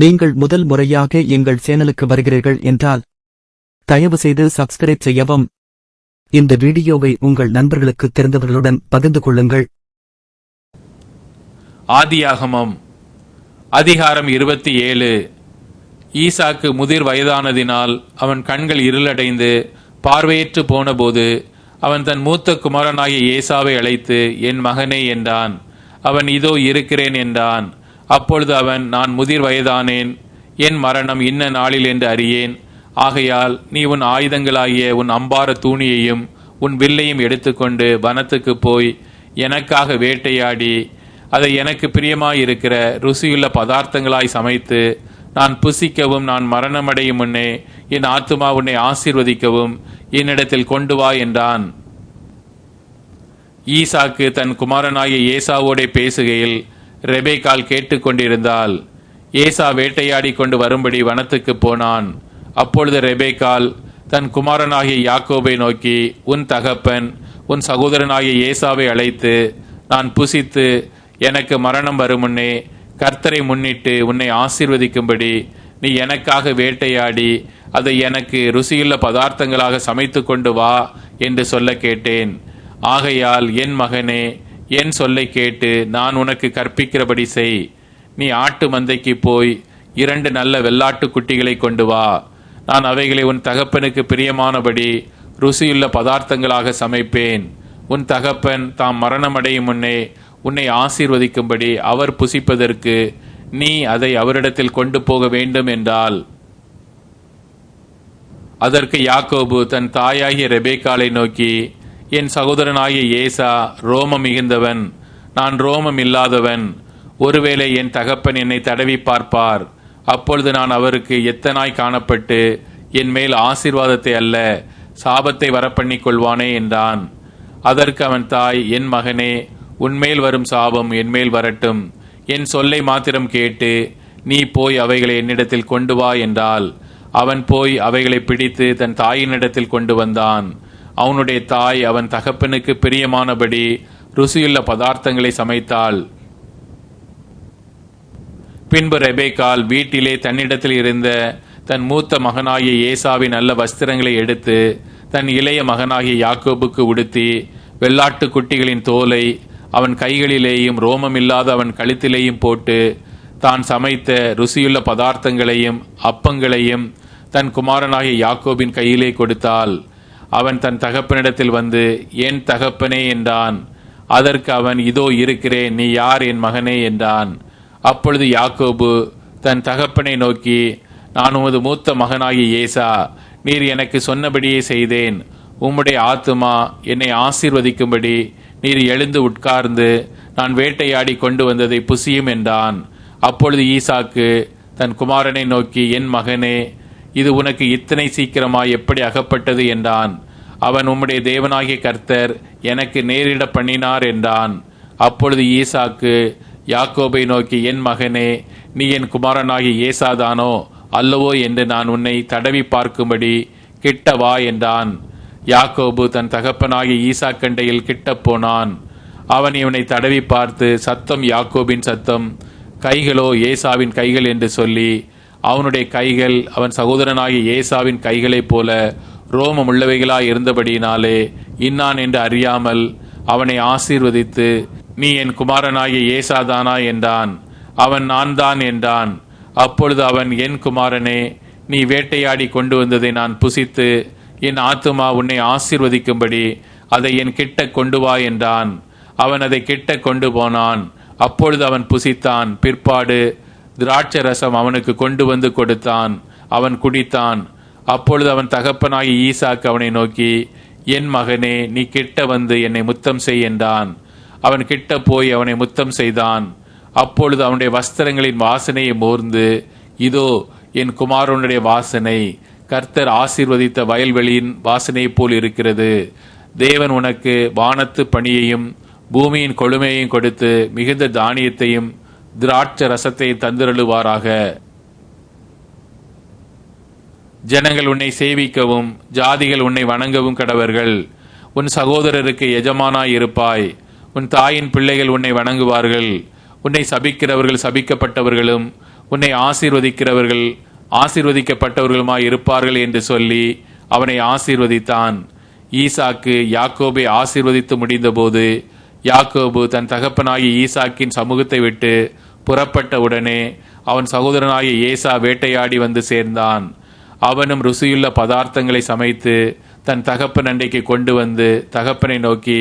நீங்கள் முதல் முறையாக எங்கள் சேனலுக்கு வருகிறீர்கள் என்றால் தயவு செய்து சப்ஸ்கிரைப் செய்யவும். இந்த வீடியோவை உங்கள் நண்பர்களுக்கு தெரிந்தவர்களுடன் பகிர்ந்து கொள்ளுங்கள். ஆதியாகமம் அதிகாரம் இருபத்தி ஏழு. ஈசாக்கு முதிர் வயதானதினால் அவன் கண்கள் இருளடைந்து பார்வையற்று போனபோது அவன் தன் மூத்த குமாரனாகிய ஏசாவை அழைத்து என் மகனே என்றான். அவன் இதோ இருக்கிறேன் என்றான். அப்பொழுது அவன் நான் முதிர் வயதானேன் என் மரணம் இன்ன நாளில் என்று அறியேன். ஆகையால் நீ உன் ஆயுதங்களாகிய உன் அம்பார தூணியையும் உன் வில்லையும் எடுத்துக்கொண்டு வனத்துக்கு போய் எனக்காக வேட்டையாடி அதை எனக்கு பிரியமாயிருக்கிற ருசியுள்ள பதார்த்தங்களாய் சமைத்து நான் புசிக்கவும் நான் மரணமடையும் முன்னே என் ஆத்துமா உன்னை ஆசீர்வதிக்கவும் என்னிடத்தில் கொண்டு வா என்றான். ஈசாக்கு தன் குமாரனாகிய ஏசாவோடே பேசுகையில் ரெபேக்கால் கேட்டுக்கொண்டிருந்தாள் ஏசா வேட்டையாடி கொண்டு வரும்படி வனத்துக்கு போனான். அப்பொழுது ரெபேக்கால் தன் குமாரனாகிய யாக்கோபை நோக்கி உன் தகப்பன் உன் சகோதரனாகிய ஏசாவை அழைத்து நான் புசித்து எனக்கு மரணம் வருமுன்னே கர்த்தரை முன்னிட்டு உன்னை ஆசீர்வதிக்கும்படி நீ எனக்காக வேட்டையாடி அதை எனக்கு ருசியுள்ள பதார்த்தங்களாக சமைத்து கொண்டு வா என்று சொல்ல கேட்டேன். ஆகையால் என் மகனே என் சொல்லை கேட்டு நான் உனக்கு கற்பிக்கிறபடி செய். நீ ஆட்டு மந்தைக்கு போய் இரண்டு நல்ல வெள்ளாட்டு குட்டிகளை கொண்டு வா. நான் அவைகளை உன் தகப்பனுக்கு பிரியமானபடி ருசியுள்ள பதார்த்தங்களாக சமைப்பேன். உன் தகப்பன் தாம் மரணமடையும் முன்னே உன்னை ஆசீர்வதிக்கும்படி அவர் புசிப்பதற்கு நீ அதை அவரிடத்தில் கொண்டு போக வேண்டும் என்றால் அதற்கு யாக்கோபு தன் தாயாகிய ரெபேக்காலை நோக்கி என் சகோதரனாகிய ஏசா ரோமம் மிகுந்தவன். நான் ரோமம் இல்லாதவன். ஒருவேளை என் தகப்பன் என்னை தடவி பார்ப்பார். அப்பொழுது நான் அவருக்கு எத்தனாய் காணப்பட்டு என் மேல் ஆசீர்வாதத்தை அல்ல சாபத்தை வரப்பண்ணிக் கொள்வானே என்றான். அதற்கு அவன் தாய் என் மகனே உன்மேல் வரும் சாபம் என்மேல் வரட்டும். என் சொல்லை மாத்திரம் கேட்டு நீ போய் அவைகளை என்னிடத்தில் கொண்டு வா என்றால் அவன் போய் அவைகளை பிடித்து தன் தாயினிடத்தில் கொண்டு வந்தான். அவனுடைய தாய் அவன் தகப்பனுக்கு பிரியமானபடி ருசியுள்ள பதார்த்தங்களை சமைத்தாள். பின்பு ரெபேக்கால் வீட்டிலே தன்னிடத்தில் இருந்த தன் மூத்த மகனாகிய ஏசாவின் நல்ல வஸ்திரங்களை எடுத்து தன் இளைய மகனாகிய யாக்கோபுக்கு உடுத்தி வெள்ளாட்டு குட்டிகளின் தோலை அவன் கைகளிலேயும் ரோமமில்லாத அவன் கழுத்திலேயும் போட்டு தான் சமைத்த ருசியுள்ள பதார்த்தங்களையும் அப்பங்களையும் தன் குமாரனாகிய யாக்கோபின் கையிலே கொடுத்தாள். அவன் தன் தகப்பனிடத்தில் வந்து என் தகப்பனே என்றான். அதற்கு அவன் இதோ இருக்கிறேன் நீ யார் என் மகனே என்றான். அப்பொழுது யாக்கோபு தன் தகப்பனை நோக்கி நான் உமது மூத்த மகனாகிய ஏசா நீர் எனக்கு சொன்னபடியே செய்தேன். உம்முடைய ஆத்துமா என்னை ஆசீர்வதிக்கும்படி நீர் எழுந்து உட்கார்ந்து நான் வேட்டையாடி கொண்டு வந்ததை புசியும் என்றான். அப்பொழுது ஈசாக்கு தன் குமாரனை நோக்கி என் மகனே இது உனக்கு இத்தனை சீக்கிரமாய் எப்படி அகப்பட்டது என்றான். அவன் உம்முடைய தேவனாகிய கர்த்தர் எனக்கு நேரிட பண்ணினார் என்றான். அப்பொழுது ஈசாக்கு யாக்கோபை நோக்கி என் மகனே நீ என் குமாரனாகி ஏசாதானோ? அல்லவோ என்று நான் உன்னை தடவி பார்க்கும்படி கிட்ட வா என்றான். யாக்கோபு தன் தகப்பனாகி ஈசா கண்டையில் கிட்டப் போனான். அவன் இவனை தடவி பார்த்து சத்தம் யாக்கோபின் சத்தம் கைகளோ ஏசாவின் கைகள் என்று சொல்லி அவனுடைய கைகள் அவன் சகோதரனாகிய ஏசாவின் கைகளைப் போல ரோமம் உள்ளவைகளாய் இருந்தபடியினாலே இன்னான் என்று அறியாமல் அவனை ஆசீர்வதித்து நீ என் குமாரனாகிய ஏசாதானா என்றான். அவன் நான் தான் என்றான். அப்பொழுது அவன் என் குமாரனே நீ வேட்டையாடி கொண்டு வந்ததை நான் புசித்து என் ஆத்துமா உன்னை ஆசீர்வதிக்கும்படி அதை என் கிட்ட கொண்டு வா என்றான். அவன் அதை கிட்ட கொண்டு போனான். அப்பொழுது அவன் புசித்தான். பிற்பாடு திராட்சை ரசம் அவனுக்கு கொண்டு வந்து கொடுத்தான். அவன் குடித்தான். அப்பொழுது அவன் தகப்பனாகி ஈசாக்கு அவனை நோக்கி என் மகனே நீ கிட்ட வந்து என்னை முத்தம் செய் என்றான். அவன் கிட்ட போய் அவனை முத்தம் செய்தான். அப்பொழுது அவனுடைய வஸ்திரங்களின் வாசனையை மோர்ந்து இதோ என் குமாரனுடைய வாசனை. கர்த்தர் ஆசீர்வதித்த வயல்வெளியின் வாசனையைப் போல் இருக்கிறது. தேவன் உனக்கு வானத்து பணியையும் பூமியின் கொழுமையையும் கொடுத்து மிகுந்த தானியத்தையும் திராட்ச ரசத்தை தந்திரழுவாராக ஜனங்கள் உன்னை சேவிக்கவும் ஜாதிகள் உன்னை வணங்கவும் கடவர்கள். உன் சகோதரருக்கு எஜமானாய் இருப்பாய் உன் தாயின் பிள்ளைகள் உன்னை வணங்குவார்கள். உன்னை சபிக்கிறவர்கள் சபிக்கப்பட்டவர்களும் உன்னை ஆசீர்வதிக்கிறவர்கள் ஆசீர்வதிக்கப்பட்டவர்களுமாய் இருப்பார்கள் என்று சொல்லி அவனை ஆசீர்வதித்தான். ஈசாக்கு யாக்கோபை ஆசீர்வதித்து முடிந்தபோது யாக்கோபு தன் தகப்பனாகி ஈசாக்கின் சமூகத்தை விட்டு புறப்பட்ட உடனே அவன் சகோதரனாகிய ஏசா வேட்டையாடி வந்து சேர்ந்தான். அவனும் ருசியுள்ள பதார்த்தங்களை சமைத்து தன் தகப்பன் அண்டைக்கு கொண்டு வந்து தகப்பனை நோக்கி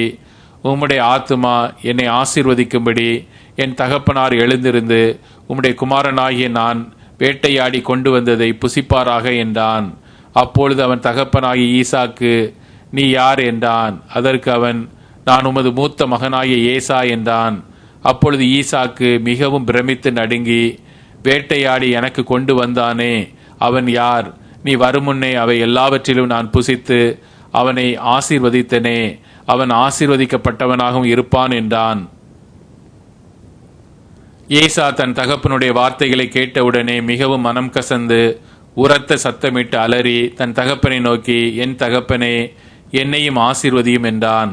உம்முடைய ஆத்துமா என்னை ஆசீர்வதிக்கும்படி என் தகப்பனார் எழுந்திருந்து உம்முடைய குமாரனாகிய நான் வேட்டையாடி கொண்டு வந்ததை புசிப்பாராக என்றான். அப்பொழுது அவன் தகப்பனாகிய ஈசாக்கு நீ யார்? என்றான். அதற்கு அவன் நான் உமது மூத்த மகனாகிய ஏசா என்றான். அப்பொழுது ஈசாக்கு மிகவும் பிரமித்து நடுங்கி வேட்டையாடி எனக்கு கொண்டு வந்தானே அவன் யார்? நீ வருமுன்னே அவை எல்லாவற்றிலும் நான் புசித்து அவனை ஆசீர்வதித்தனே அவன் ஆசீர்வதிக்கப்பட்டவனாகவும் இருப்பான் என்றான். ஏசா தன் தகப்பனுடைய வார்த்தைகளை கேட்டவுடனே மிகவும் மனம் கசந்து உரத்த சத்தமிட்டு அலறி தன் தகப்பனை நோக்கி என் தகப்பனே என்னையும் ஆசீர்வதியும் என்றான்.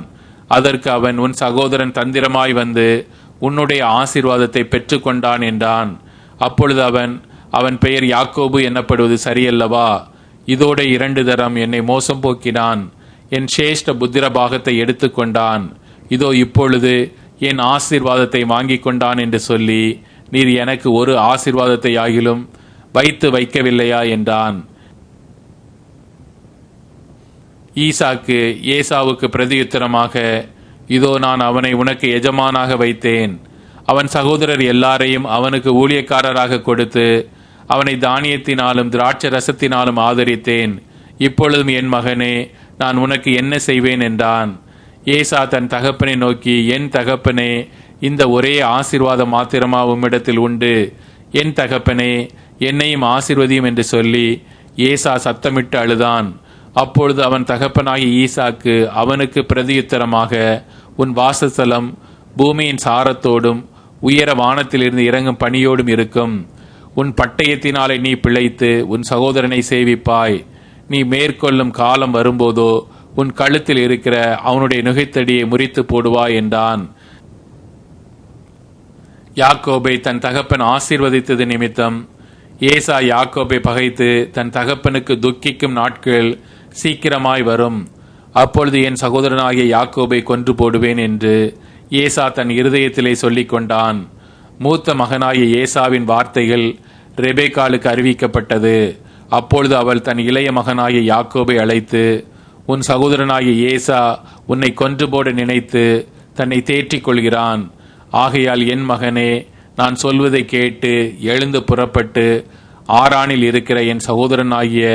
அதற்கு அவன் உன் சகோதரன் தந்திரமாய் வந்து உன்னுடைய ஆசீர்வாதத்தை பெற்றுக்கொண்டான் என்றான். அப்பொழுது அவன் அவன் பெயர் யாக்கோபு என்னப்படுவது சரியல்லவா? இதோட இரண்டு தரம் என்னை மோசம் போக்கினான். என் சேஷ்ட புத்திர பாகத்தை எடுத்துக்கொண்டான். இதோ இப்பொழுது என் ஆசீர்வாதத்தை வாங்கி கொண்டான் என்று சொல்லி நீர் எனக்கு ஒரு ஆசீர்வாதத்தை ஆகிலும் வைத்து வைக்கவில்லையா என்றான். ஈசாக்கு ஏசாவுக்கு பிரதியுத்தரமாக இதோ நான் அவனை உனக்கு எஜமானாக வைத்தேன். அவன் சகோதரர் எல்லாரையும் அவனுக்கு ஊழியக்காரராக கொடுத்து அவனை தானியத்தினாலும் திராட்சை ரசத்தினாலும் ஆதரித்தேன். இப்பொழுதும் என் மகனே நான் உனக்கு என்ன செய்வேன் என்றான். ஏசா தன் தகப்பனை நோக்கி என் தகப்பனே இந்த ஒரே ஆசிர்வாதம் மாத்திரமா உம்மிடத்தில் உண்டு? என் தகப்பனே என்னையும் ஆசிர்வதியும் என்று சொல்லி ஏசா சத்தமிட்டு அழுதான். அப்பொழுது அவன் தகப்பனாகிய ஈசாக்கு அவனுக்கு பிரதியுத்தரமாக உன் வாசஸ்தலம் பூமியின் சாரத்தோடும் உயர வானத்திலிருந்து இறங்கும் பணியோடும் இருக்கும். உன் பட்டயத்தினாலே நீ பிழைத்து உன் சகோதரனை சேவிப்பாய். நீ மேற்கொள்ளும் காலம் வரும்போதோ உன் கழுத்தில் இருக்கிற அவனுடைய நுகைத்தடியை முறித்து போடுவாய் என்றான். யாக்கோபை தன் தகப்பன் ஆசீர்வதித்தது நிமித்தம் ஏசா யாக்கோபை பகைத்து தன் தகப்பனுக்கு துக்கிக்கும் நாட்கள் சீக்கிரமாய் வரும். அப்பொழுது என் சகோதரனாகிய யாக்கோபை கொன்று போடுவேன் என்று ஏசா தன் இருதயத்திலே சொல்லிக் கொண்டான் மூத்த மகனாகிய ஏசாவின் வார்த்தைகள் ரெபேக்காலுக்கு அறிவிக்கப்பட்டது. அப்பொழுது அவள் தன் இளைய மகனாகிய யாக்கோபை அழைத்து உன் சகோதரனாகிய ஏசா உன்னை கொன்று போட நினைத்து தன்னை தேற்றிக் கொள்கிறான். ஆகையால் என் மகனே நான் சொல்வதை கேட்டு எழுந்து புறப்பட்டு ஆறானில் இருக்கிற என் சகோதரனாகிய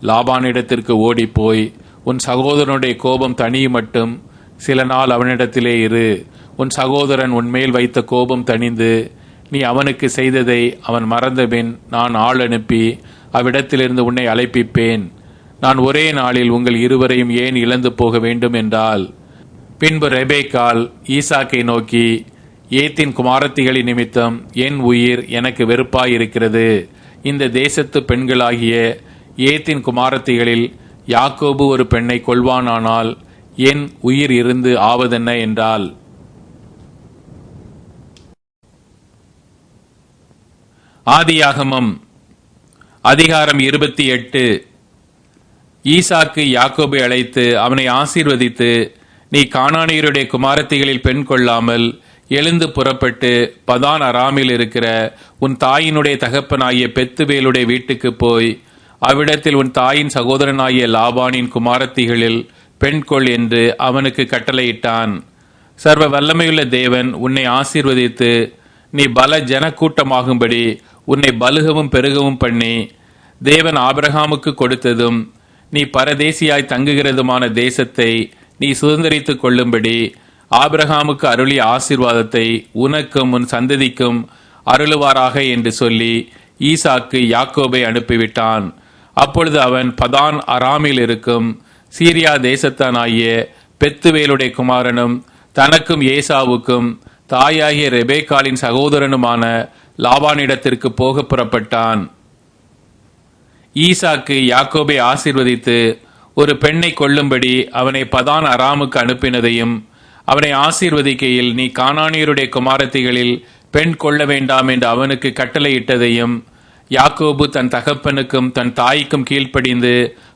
லாபானிடத்திற்கு ஓடிப்போய் உன் சகோதரனுடைய கோபம் தனியும் மட்டும் சில நாள் அவனிடத்திலே இரு. உன் சகோதரன் உன்மேல் வைத்த கோபம் தணிந்து. நீ அவனுக்கு செய்ததை அவன் மறந்தபின் நான் ஆள் அனுப்பி அவ்விடத்திலிருந்து உன்னை அழைப்பிப்பேன். நான் ஒரே நாளில் உங்கள் இருவரையும் ஏன் இழந்து போக வேண்டும் என்றால் பின்பு ரெபேக்கால் ஈசாக்கை நோக்கி ஏத்தின் குமாரத்திகளின் நிமித்தம் என் உயிர் எனக்கு வெறுப்பாயிருக்கிறது. இந்த தேசத்து பெண்களாகிய ஏத்தின் குமாரத்திகளில் யாக்கோபு ஒரு பெண்ணை கொள்வானானால் என் உயிர் இருந்து ஆவதென்ன என்றால்? ஆதியாகமம் அதிகாரம் இருபத்தி எட்டு. ஈசாக்கு யாக்கோபை அழைத்து அவனை ஆசீர்வதித்து நீ காணானியருடைய குமாரத்திகளில் பெண் கொள்ளாமல் எழுந்து புறப்பட்டு பதான் அராமில் இருக்கிற உன் தாயினுடைய தகப்பனாகிய பெத்துவேலுடைய வீட்டுக்கு போய் அவ்விடத்தில் உன் தாயின் சகோதரனாகிய லாபானின் குமாரத்திகளில் பெண் கொள் என்று அவனுக்கு கட்டளையிட்டான். சர்வ வல்லமையுள்ள தேவன் உன்னை ஆசீர்வதித்து நீ பல ஜனக்கூட்டமாகும்படி உன்னை பலுகவும் பெருகவும் பண்ணி தேவன் ஆபிரகாமுக்கு கொடுத்ததும் நீ பரதேசியாய் தங்குகிறதுமான தேசத்தை நீ சுதந்திரித்து கொள்ளும்படி ஆபிரகாமுக்கு அருளிய ஆசீர்வாதத்தை உனக்கும் உன் சந்ததிக்கும் அருளுவாராக என்று சொல்லி ஈசாக்கு யாக்கோபை அனுப்பிவிட்டான். அப்பொழுது அவன் பதான் அராமில் இருக்கும் சீரியா தேசத்தானாகிய பெத்துவேலுடைய குமாரனும் தனக்கும் ஏசாவுக்கும் தாயாகிய ரெபேக்காலின் சகோதரனுமான லாபானிடத்திற்கு போக புறப்பட்டான். ஈசாக்கு யாக்கோபை ஆசிர்வதித்து ஒரு பெண்ணை கொள்ளும்படி அவனை பதான் அராமுக்கு அனுப்பினதையும் அவனை ஆசீர்வதிக்கையில் நீ காணானியருடைய குமாரத்திகளில் பெண் கொள்ள வேண்டாம் என்று அவனுக்கு கட்டளையிட்டதையும் யாக்கோபு தன் தகப்பனுக்கும் தன் தாய்க்கும் கீழ்ப்படிந்து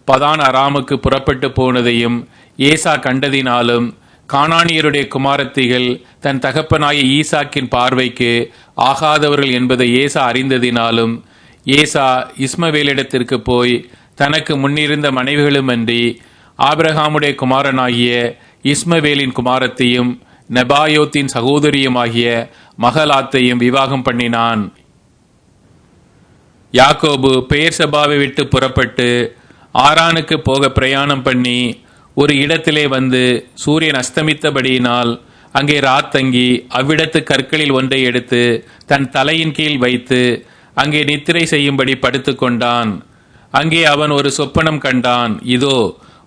பதான் அராமுக்கு புறப்பட்டு போனதையும் ஏசா கண்டதினாலும் கானானியருடைய குமாரத்திகள் தன் தகப்பனாய ஈசாக்கின் பார்வைக்கு ஆகாதவர்கள் என்பதை ஏசா அறிந்ததினாலும் ஏசா இஸ்மவேலிடத்திற்கு போய் தனக்கு முன்னிருந்த மனைவிகளுமன்றி ஆபிரகாமுடைய குமாரனாகிய இஸ்மவேலின் குமாரத்தையும் நெபாயோத்தின் சகோதரியுமாகிய மகலாத்தையும் விவாகம் பண்ணினான். யாக்கோபு பெயர் சபாவை விட்டு புறப்பட்டு ஆரானுக்கு போக பிரயாணம் பண்ணி ஒரு இடத்திலே வந்து சூரியன் அஸ்தமித்தபடியினால் அங்கே ராத்தங்கி அவ்விடத்து கற்களில் ஒன்றை எடுத்து தன் தலையின் கீழ் வைத்து அங்கே நித்திரை செய்யும்படி படுத்து கொண்டான். அங்கே அவன் ஒரு சொப்பனம் கண்டான். இதோ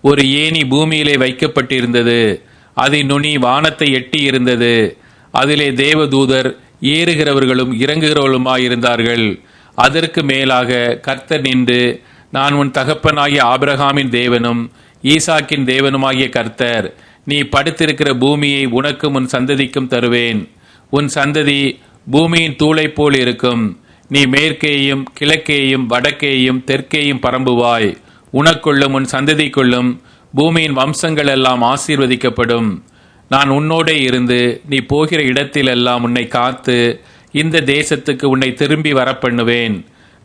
ஒரு ஏணி பூமியிலே வைக்கப்பட்டிருந்தது. அதை நுனி வானத்தை எட்டி இருந்தது. அதிலே தேவதூதர் ஏறுகிறவர்களும் இறங்குகிறவர்களுமாயிருந்தார்கள். அதற்கு மேலாக கர்த்தர் நின்று நான் உன் தகப்பனாகிய ஆபிரகாமின் தேவனும் ஈசாக்கின் தேவனுமாகிய கர்த்தர் நீ படுத்திருக்கிற பூமியை உனக்கும் உன் சந்ததிக்கும் தருவேன். உன் சந்ததி பூமியின் தூளை போல் இருக்கும். நீ மேற்கேயும் கிழக்கேயும் வடக்கேயும் தெற்கேயும் பரம்புவாய். உனக்குள்ளும் உன் சந்ததிக்குள்ளும் பூமியின் வம்சங்கள் எல்லாம் ஆசீர்வதிக்கப்படும். நான் உன்னோடே இருந்து நீ போகிற இடத்திலெல்லாம் உன்னை காத்து இந்த தேசத்துக்கு உன்னை திரும்பி வரப்பண்ணுவேன்.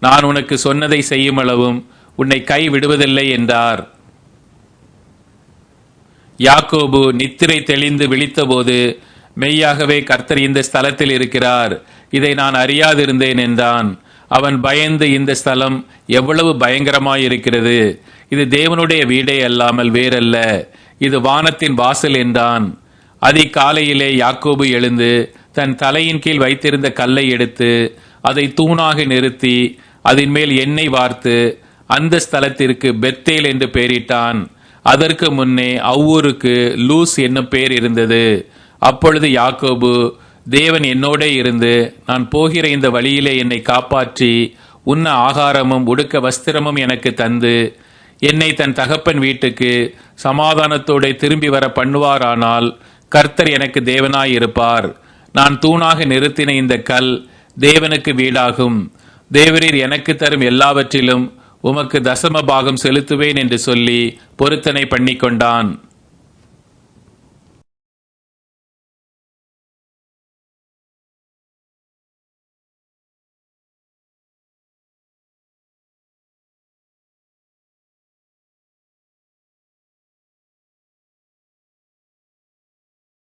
நான் உனக்கு சொன்னதை செய்யுமளவும் உன்னை கை விடுவதில்லை என்றார். யாக்கோபு நித்திரை தெளிந்து விழித்தபோது மெய்யாகவே கர்த்தர் இந்த ஸ்தலத்தில் இருக்கிறார். இதை நான் அறியாதிருந்தேன் என்றான். அவன் பயந்து இந்த ஸ்தலம் எவ்வளவு பயங்கரமாயிருக்கிறது. இது தேவனுடைய வீடே அல்லாமல் வேறல்ல. இது வானத்தின் வாசல் என்றான். அதிகாலையிலே யாக்கோபு எழுந்து தன் தலையின் கீழ் வைத்திருந்த கல்லை எடுத்து அதை தூணாக நிறுத்தி அதன் மேல் எண்ணெய் வார்த்து அந்த ஸ்தலத்திற்கு பெத்தேல் என்று பெயரிட்டான். அதற்கு முன்னே அவ்வூருக்கு லூஸ் என்னும் பெயர் இருந்தது. அப்பொழுது யாக்கோபு தேவன் என்னோடே இருந்து நான் போகிற இந்த வழியிலே என்னை காப்பாற்றி உண்ண ஆகாரமும் உடுக்க வஸ்திரமும் எனக்கு தந்து என்னை தன் தகப்பன் வீட்டுக்கு சமாதானத்தோட திரும்பி வர பண்ணுவாரானால் கர்த்தர் எனக்கு தேவனாயிருப்பார். நான் தூணாக நிறுத்தின இந்த கல் தேவனுக்கு வீடாகும். தேவரீர் எனக்கு தரும் எல்லாவற்றிலும் உமக்கு தசம பாகம் செலுத்துவேன் என்று சொல்லி பொருத்தனை பண்ணிக்கொண்டான்.